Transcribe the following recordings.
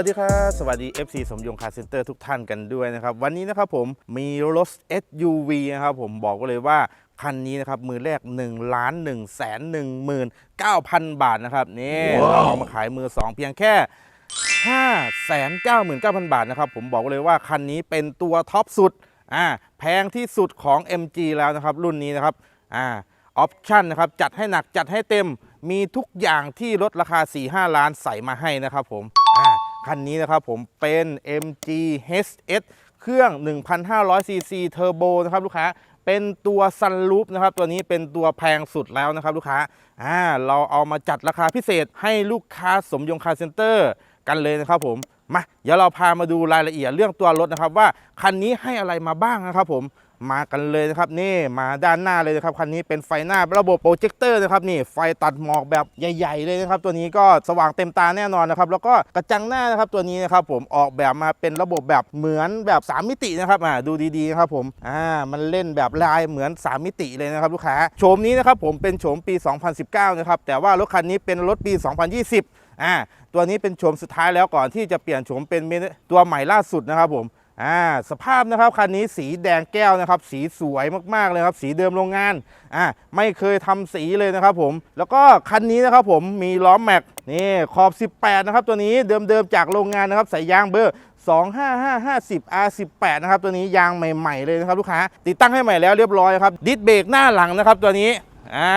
วัสดีครับ สวัสดี FC สมยงคาร์เซ็นเตอร์ทุกท่านกันด้วยนะครับ วันนี้นะครับผมมีรถ SUV นะครับผมบอกไว้เลยว่าคันนี้นะครับมือแรก1ล้าน1แสน1หมื่น9,000 บาทนะครับนี่เราเอามาขายมือ 2 เพียงแค่ 5 9 9 0 0 0 บาทนะครับ ผมบอกเลยว่าคันนี้เป็นตัวท็อปสุดอ่าแพงที่สุดของ MG แล้วนะครับ รุ่นนี้นะครับอ่าออปชั่นนะครับจัดให้หนักจัดให้เต็มมีทุกอย่างที่ลดราคา 4-5 ล้านใส่มาให้นะครับผมอ่า คันนี้นะครับผมเป็น MG HS เครื่อง 1,500cc เทอร์โบนะครับลูกค้าเป็นตัวซันลูปนะครับตัวนี้เป็นตัวแพงสุดแล้วนะครับลูกค้าอ่าเราเอามาจัดราคาพิเศษให้ลูกค้าสมยงคาเซ็นเตอร์กันเลยนะครับผมมาเดี๋ยวเราพามาดูรายละเอียดเรื่องตัวรถนะครับว่าคันนี้ให้อะไรมาบ้างนะครับผม มากันเลยนะครับนี่มาด้านหน้าเลยนะครับคันนี้เป็นไฟหน้าระบบโปรเจคเตอร์นะครับนี่ไฟตัดหมอกแบบใหญ่ ๆ เลยนะครับตัวนี้ก็สว่างเต็มตาแน่นอนนะครับแล้วก็กระจังหน้านะครับตัวนี้นะครับผมออกแบบมาเป็นระบบแบบเหมือนแบบ 3 มิตินะครับอ่าดูดีๆนะครับผมอ่ามันเล่นแบบลายเหมือน 3 มิติเลยนะครับลูกค้าโฉมนี้นะครับผมเป็นโฉมปี 2019 นะครับแต่ว่ารถคันนี้เป็นรถปี 2020อ่าตัวนี้เป็นโฉมสุดท้ายแล้วก่อนที่จะเปลี่ยนโฉมเป็นตัวใหม่ล่าสุดนะครับผม อ่าสภาพนะครับคันนี้สีแดงแก้วนะครับ สีสวยมากๆเลยครับ สีเดิมโรงงานอ่าไม่เคยทำสีเลยนะครับผม แล้วก็คันนี้นะครับผมมีล้อแม็กนี่ขอบ 18 นะครับ ตัวนี้เดิมๆจากโรงงานนะครับใส่ยางเบอร์ 25550 R18 นะครับ ตัวนี้ยางใหม่ ๆ เลยนะครับลูกค้า ติดตั้งให้ใหม่แล้วเรียบร้อยครับดิสเบรกหน้าหลังนะครับตัวนี้ อ่า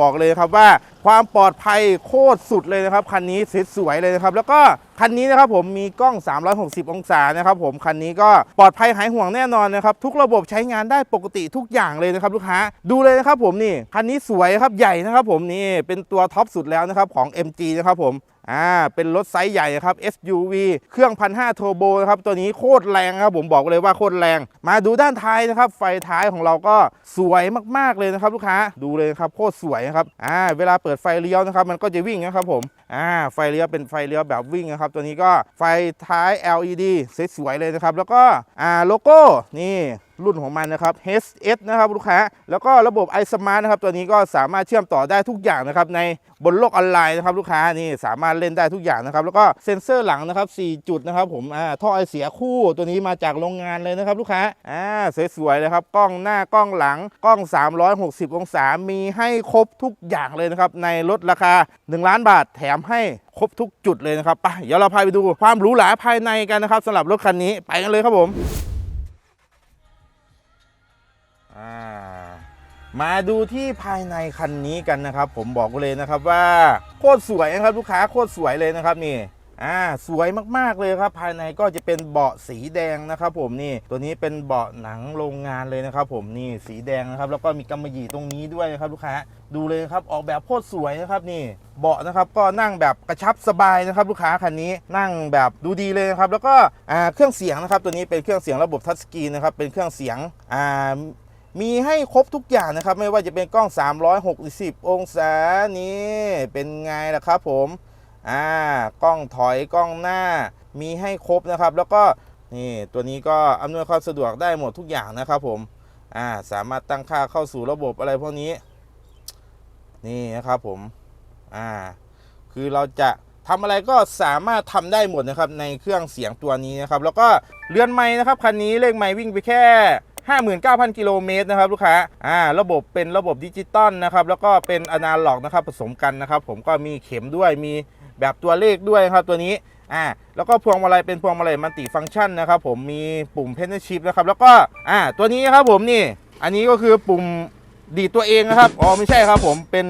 บอกเลยครับว่าความปลอดภัยโคตรสุดเลยนะครับ คันนี้สวยๆเลยนะครับ แล้วก็คันนี้นะครับผมมีกล้อง 360 องศานะครับผมคันนี้ก็ปลอดภัยหายห่วงแน่นอนนะครับ ทุกระบบใช้งานได้ปกติทุกอย่างเลยนะครับ ลูกค้าดูเลยนะครับผมนี่คันนี้สวยครับใหญ่นะครับผมนี่เป็นตัวท็อปสุดแล้วนะครับของ MG นะครับผม อ่าเป็นรถไซส์ใหญ่ครับ SUV เครื่องพันห้าเทอร์โบนะครับตัวนี้โคตรแรงครับผมบอกเลยว่าโคตรแรง มาดูด้านท้ายนะครับ ไฟท้ายของเราก็สวยมากๆเลยนะครับลูกค้าดูเลยครับโคตรสวยนะครับอ่าเวลาเปิดไฟเลี้ยวนะครับมันก็จะวิ่งนะครับผม อ่าไฟเลี้ยวเป็นไฟเลี้ยวแบบวิ่งนะครับ ตัวนี้ก็ไฟท้าย LED สวยๆเลยนะครับ แล้วก็อ่าโลโก้นี่รุ่นของมันนะครับ HS นะครับลูกค้า แล้วก็ระบบ iSmart นะครับ ตัวนี้ก็สามารถเชื่อมต่อได้ทุกอย่างนะครับ ในบนโลกออนไลน์นะครับลูกค้านี่สามารถเล่นได้ทุกอย่างนะครับ แล้วก็เซ็นเซอร์หลังนะครับ 4 จุดนะครับผมอ่าท่อไอเสียคู่ตัวนี้มาจากโรงงานเลยนะครับลูกค้าอ่าสวยๆเลยครับกล้องหน้ากล้องหลังกล้อง 360 องศามีให้ครบทุกอย่างเลยนะครับในรถราคา 1 ล้านบาทแถมให้ครบทุกจุดเลยนะครับไปเดี๋ยวเราพาไปดูความหรูหราภายในกันนะครับสำหรับรถคันนี้ไปกันเลยครับผมามาดูที่ภายในคันนี้กันนะครับ ผมบอกเลยนะครับว่าโคตรสวยนะครับลูกค้าโคตรสวยเลยนะครับนี่ อ่าสวยมากๆเลยครับ ภายในก็จะเป็นเบาะสีแดงนะครับผมนี่ตัวนี้เป็นเบาะหนังโรงงานเลยนะครับผมนี่สีแดงนะครับแล้วก็มีกำมะหยี่ตรงนี้ด้วยนะครับลูกค้าดูเลยครับออกแบบโคตรสวยนะครับนี่เบาะนะครับก็นั่งแบบกระชับสบายนะครับลูกค้าคันนี้นั่งแบบดูดีเลยนะครับแล้วก็เครื่องเสียงนะครับตัวนี้เป็นเครื่องเสียงระบบทัชสกรีนนะครับเป็นเครื่องเสียงอ่ามีให้ครบทุกอย่างนะครับ ไม่ว่าจะเป็นกล้อง 360 องศานี่เป็นไงล่ะครับผม อ่ากล้องถอยกล้องหน้ามีให้ครบนะครับ แล้วก็นี่ตัวนี้ก็อำนวยความสะดวกได้หมดทุกอย่างนะครับผมอ่าสามารถตั้งค่าเข้าสู่ระบบอะไรพวกนี้ นี่นะครับผมอ่าคือเราจะทำอะไรก็สามารถทำได้หมดนะครับในเครื่องเสียงตัวนี้นะครับ แล้วก็เรือนไม้นะครับคันนี้เลขไม้วิ่งไปแค่ 59,000 กิโลเมตรนะครับลูกค้าอ่าระบบเป็นระบบดิจิตอลนะครับ แล้วก็เป็นอนาล็อกนะครับผสมกันนะครับ ผมก็มีเข็มด้วยมี แบบตัวเลขด้วยครับตัวนี้อ่าแล้วก็พวงมาลัยเป็นพวงมาลัยมัลติฟังก์ชันนะครับผมมีปุ่มเพนชิพนะครับแล้วก็อ่าตัวนี้ครับผมนี่ อันนี้ก็คือปุ่มดีตัวเองนะครับอ๋อไม่ใช่ครับผมเป็น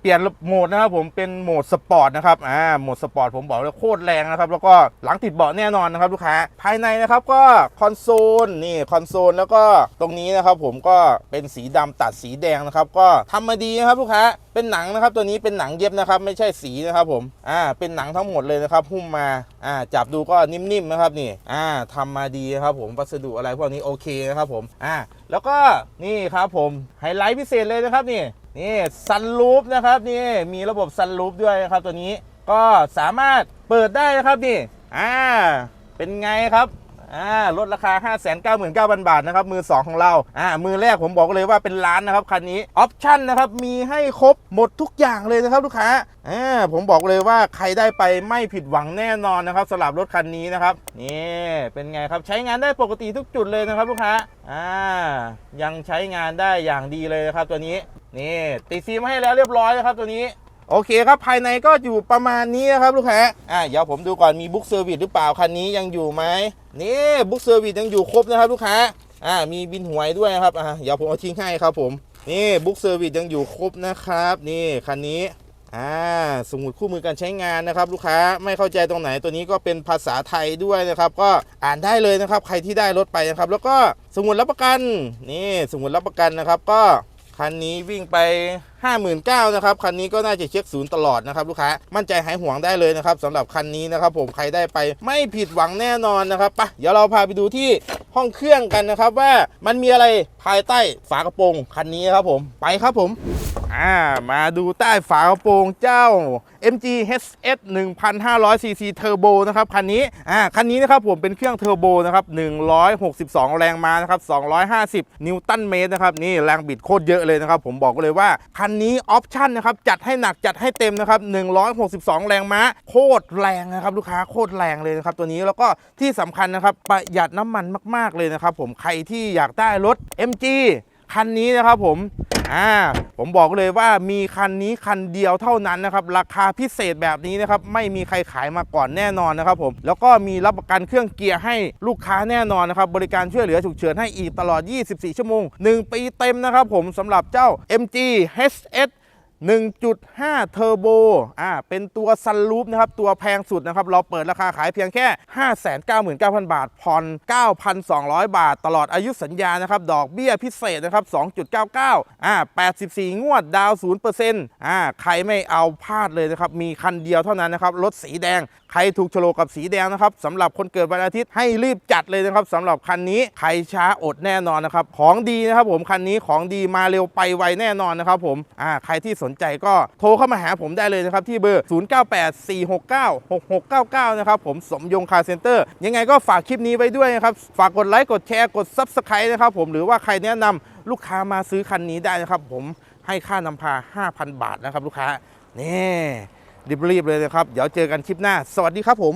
เปลี่ยนโหมดนะครับผมเป็นโหมดสปอร์ตนะครับอ่าโหมดสปอร์ตผมบอกเลยโคตรแรงนะครับแล้วก็หลังติดเบาะแน่นอนนะครับลูกค้าภายในนะครับก็คอนโซลนี่คอนโซลแล้วก็ตรงนี้นะครับผมก็เป็นสีดำตัดสีแดงนะครับก็ทำมาดีนะครับลูกค้า เป็นหนังนะครับตัวนี้เป็นหนังเย็บนะครับ ไม่ใช่สีนะครับผมอ่าเป็นหนังทั้งหมดเลยนะครับหุ้มมาอ่าจับดูก็นิ่มๆนะครับนี่อ่าทำมาดีครับผมวัสดุอะไรพวกนี้โอเคนะครับผมอ่าแล้วก็นี่ครับผมไฮไลท์พิเศษเลยนะครับนี่นี่ซันรูฟนะครับนี่มีระบบซันรูฟด้วยนะครับตัวนี้ก็สามารถเปิดได้นะครับนี่อ่าเป็นไงครับ อ่าลดราคา 5 9 9 0 0 0 บาทนะครับ มือ 2 ของเราอ่ามือแรกผมบอกเลยว่าเป็นล้านนะครับ คันนี้ออปชั่นนะครับ มีให้ครบหมดทุกอย่างเลยนะครับลูกค้าอ่าผมบอกเลยว่าใครได้ไปไม่ผิดหวังแน่นอนนะครับสำหรับรถคันนี้นะครับนี่เป็นไงครับใช้งานได้ปกติทุกจุดเลยนะครับลูกค้าอ่ายังใช้งานได้อย่างดีเลยนะครับตัวนี้นี่ติดซีมาให้แล้วเรียบร้อยนะครับตัวนี้ โอเคครับภายในก็อยู่ประมาณนี้นะครับลูกค้าอ่าเดี๋ยวผมดูก่อนมีบุ๊กเซอร์วิสหรือเปล่าคันนี้ยังอยู่ไหมนี่บุ๊กเซอร์วิสยังอยู่ครบนะครับลูกค้าอ่ามีบินหวยด้วยครับอ่าเดี๋ยวผมเอาทิ้งให้ครับผมนี่บุ๊กเซอร์วิสยังอยู่ครบนะครับ นี่คันนี้อ่าสมุดคู่มือการใช้งานนะครับ ลูกค้าไม่เข้าใจตรงไหนตัวนี้ก็เป็นภาษาไทยด้วยนะครับ ก็อ่านได้เลยนะครับ ใครที่ได้รถไปนะครับ แล้วก็สมุดรับประกันนี่สมุดรับประกันนะครับ ก็คันนี้วิ่งไป59,000นะครับคันนี้ก็น่าจะเช็คศูนย์ตลอดนะครับลูกค้ามั่นใจหายห่วงได้เลยนะครับสำหรับคันนี้นะครับผมใครได้ไปไม่ผิดหวังแน่นอนนะครับปะเดี๋ยวเราพาไปดูที่ห้องเครื่องกันนะครับว่ามันมีอะไรภายใต้ฝากระโปรงคันนี้ครับผมไปครับผมอ่ามาดูใต้ฝากระโปรงเจ้า MG HS 1,500 cc Turbo นะครับคันนี้อ่าคันนี้นะครับผมเป็นเครื่องเทอร์โบนะครับ162 แรงม้านะครับ250 นิวตันเมตรนะครับนี่แรงบิดโคตรเยอะเลยนะครับผมบอกเลยว่าคันนี้ออปชั่นนะครับจัดให้หนักจัดให้เต็มนะครับ162 แรงม้า โคตรแรงนะครับลูกค้าโคตรแรงเลยนะครับตัวนี้แล้วก็ที่สำคัญนะครับประหยัดน้ำมันมาก ๆเลยนะครับผมใครที่อยากได้รถ MG คันนี้นะครับผมอ่าผมบอกเลยว่ามีคันนี้คันเดียวเท่านั้นนะครับ ราคาพิเศษแบบนี้นะครับ ไม่มีใครขายมาก่อนแน่นอนนะครับผมแล้วก็มีรับประกันเครื่องเกียร์ให้ลูกค้าแน่นอนนะครับ บริการช่วยเหลือฉุกเฉินให้อีกตลอด 24 ชั่วโมง 1 ปีเต็มนะครับผมสำหรับเจ้า MG HS 1.5 เทอร์โบ อ่า เป็นตัวซันลูปนะครับ ตัวแพงสุดนะครับ เราเปิดราคาขายเพียงแค่ 599,000 บาท ผ่อน 9,200 บาท ตลอดอายุสัญญานะครับ ดอกเบี้ยพิเศษนะครับ 2.99 อ่า 84 งวด ดาวน์0%อ่า ใครไม่เอาพลาดเลยนะครับ มีคันเดียวเท่านั้นนะครับ รถสีแดง รถูกโฉลกกับสีแดงนะครับสำหรับคนเกิดวันอาทิตย์ให้รีบจัดเลยนะครับสำหรับคันนี้ใครช้าอดแน่นอนนะครับของดีนะครับผมคันนี้ของดีมาเร็วไปไวแน่นอนนะครับผมอ่าใครที่สนใจก็โทรเข้ามาหาผมได้เลยนะครับที่เบอร์ 0984696699 นะครับผมสมยงคาร์เซ็นเตอร์ ยังไงก็ฝากคลิปนี้ไว้ด้วยนะครับ ฝากกดไลค์กดแชร์กด Subscribe นะครับผมหรือว่าใครแนะนำลูกค้ามาซื้อคันนี้ได้นะครับผมให้ค่านำพา 5,000 บาทนะครับลูกค้านี่ รีบๆเลยนะครับ เดี๋ยวเจอกันคลิปหน้า สวัสดีครับผม